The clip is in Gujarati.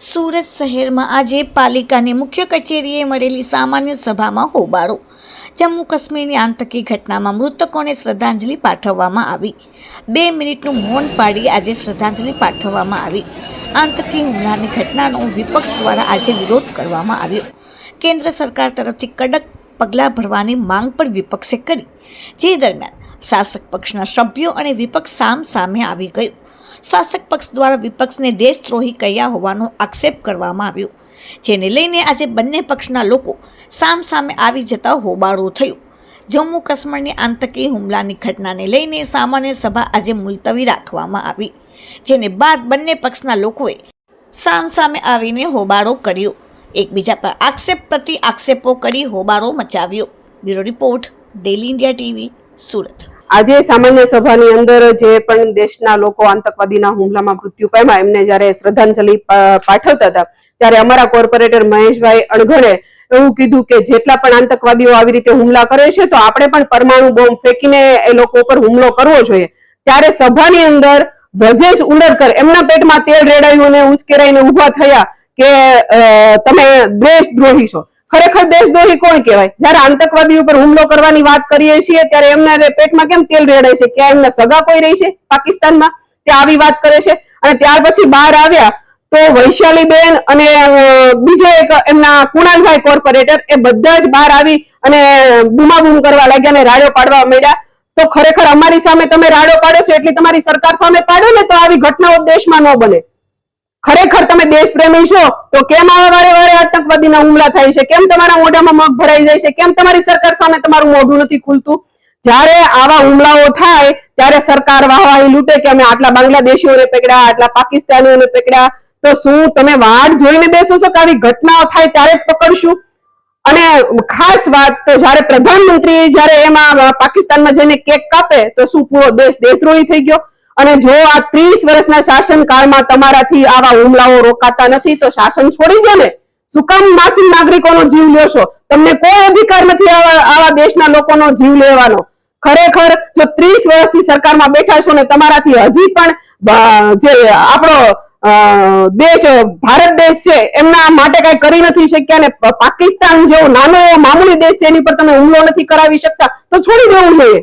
સુરત શહેરમાં આજે પાલિકાની મુખ્ય કચેરીએ મળેલી સામાન્ય સભામાં હોબાળો. જમ્મુ કાશ્મીરની આતંકી ઘટનામાં મૃતકોને શ્રદ્ધાંજલિ પાઠવવામાં આવી. બે મિનિટનું મૌન પાડી આજે શ્રદ્ધાંજલિ પાઠવવામાં આવી. આતંકી હુમલાની ઘટનાનો વિપક્ષ દ્વારા આજે વિરોધ કરવામાં આવ્યો. કેન્દ્ર સરકાર તરફથી કડક પગલાં ભરવાની માંગ પણ વિપક્ષે કરી. જે દરમિયાન શાસક પક્ષના સભ્યો અને વિપક્ષ સામ સામે આવી ગયું. શાસક પક્ષ દ્વારા વિપક્ષને દેશદ્રોહી કહ્યા હોવાનો આક્ષેપ કરવામાં આવ્યો, જેને લઈને આજે બંને પક્ષના લોકો સામ સામે આવી જતા હોબાળો થયો. જમ્મુ કાશ્મીરની આતંકી હુમલાની ઘટનાને લઈને સામાન્ય સભા આજે મુલતવી રાખવામાં આવી, જેને બાદ બંને પક્ષના લોકોએ સામ સામે આવીને હોબાળો કર્યો. એકબીજા પર આક્ષેપ પ્રતિ આક્ષેપો કરી હોબાળો મચાવ્યો. Bureau report daily India TV, Surat. આજે સામાન્ય સભાની અંદર જે પણ દેશના લોકો આતંકવાદીના હુમલામાં મૃત્યુ પામ્યા, એમને જ્યારે શ્રદ્ધાંજલિ પાઠવતા હતા, ત્યારે અમારા કોર્પોરેટર મહેશભાઈ અણઘડે એવું કીધું કે જેટલા પણ આતંકવાદીઓ આવી રીતે હુમલા કરે છે, તો આપણે પણ પરમાણુ બોમ્બ ફેંકીને એ લોકો પર હુમલો કરવો જોઈએ. ત્યારે સભાની અંદર વ્રજેશ ઉંડરકર એમના પેટમાં તેલ રેડાયું અને ઉચકેરાઈને ઊભા થયા કે તમે દેશદ્રોહી છો. ખરેખર દેશદ્રોહી કોણ કહેવાય? જ્યારે આતંકવાદી ઉપર હુમલો કરવાની વાત કરીએ છીએ, ત્યારે એમના પેટમાં કેમ તેલ રેડાય છે? ક્યાં એમના સગા કોઈ રહી છે? પાકિસ્તાનમાં તે આવી વાત કરે છે. અને ત્યાર પછી બહાર આવ્યા તો વૈશાલીબેન અને બીજો એક એમના કુણાલભાઈ કોર્પોરેટર એ બધા જ બહાર આવી અને બૂમાબૂમ કરવા લાગ્યા અને રાડો પાડવા માંડ્યા. તો ખરેખર અમારી સામે તમે રાડો પાડો છો એટલી તમારી સરકાર સામે પાડો ને તો આવી ઘટનાઓ દેશમાં ન બને. ખરેખર તમે દેશપ્રેમી છો, તો કેમ આવા વારે વારે આતંકવાદીના હુમલા થાય છે? કેમ તમારા મોઢામાં મગ ભરાઈ જાય છે? કેમ તમારી સરકાર સામે તમારું મોઢું નથી ખુલતું? જ્યારે આવા હુમલાઓ થાય, ત્યારે સરકાર વાહવાહી લૂંટે કે અમે આટલા બાંગ્લાદેશીઓને પકડ્યા, આટલા પાકિસ્તાનીઓને પકડ્યા. તો શું તમે વાટ જોઈને બેસો છો કે આવી ઘટનાઓ થાય ત્યારે જ પકડશું? અને ખાસ વાત તો જ્યારે પ્રધાનમંત્રી જ્યારે એમાં પાકિસ્તાનમાં જઈને કેક કાપે, તો શું પૂરો દેશ દેશદ્રોહી થઈ ગયો? અને જો આ ત્રીસ વર્ષના શાસનકાળમાં તમારાથી આવા હુમલાઓ રોકાતા નથી, તો શાસન છોડી દો ને. શું કામ નાગરિકોનો જીવ લેશો? તમને કોઈ અધિકાર નથી આવા દેશના લોકોનો જીવ લેવાનો. ખરેખર જો ત્રીસ વર્ષથી સરકારમાં બેઠા છો ને, તમારાથી હજી પણ જે આપણો દેશ, ભારત દેશ છે, એમના માટે કઈ કરી નથી શક્યા ને પાકિસ્તાન જેવો નાનો મામૂલી દેશ છે, એની પર તમે હુમલો નથી કરાવી શકતા, તો છોડી દેવું જોઈએ.